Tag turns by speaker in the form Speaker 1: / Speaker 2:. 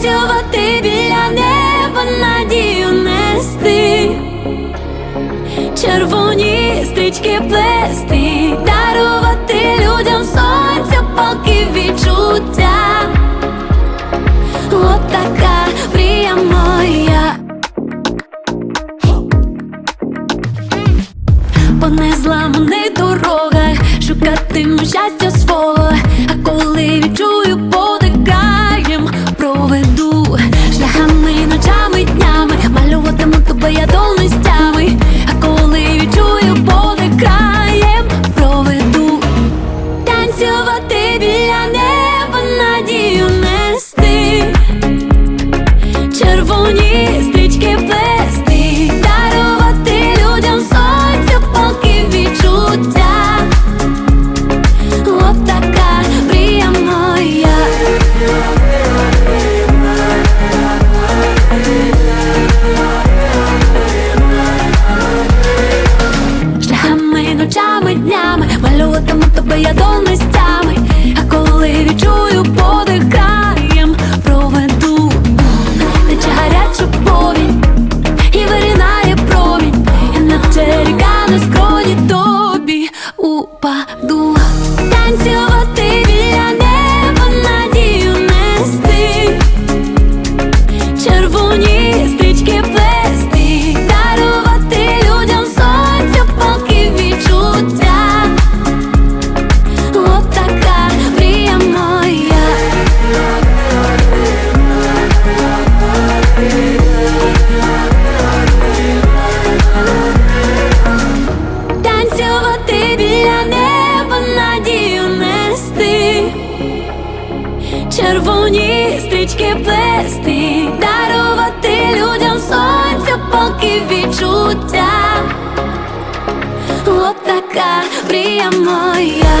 Speaker 1: танцювати біля неба, надію нести, червоні стрічки плести, дарувати людям сонця, палки відчуття. От така мрія моя. По незламаних дорогах шукатиму щастя свого, а коли відчую тебе я донестями, а червоні стрічки плести, дарувати людям сонця, поки відчуття. От така мрія моя.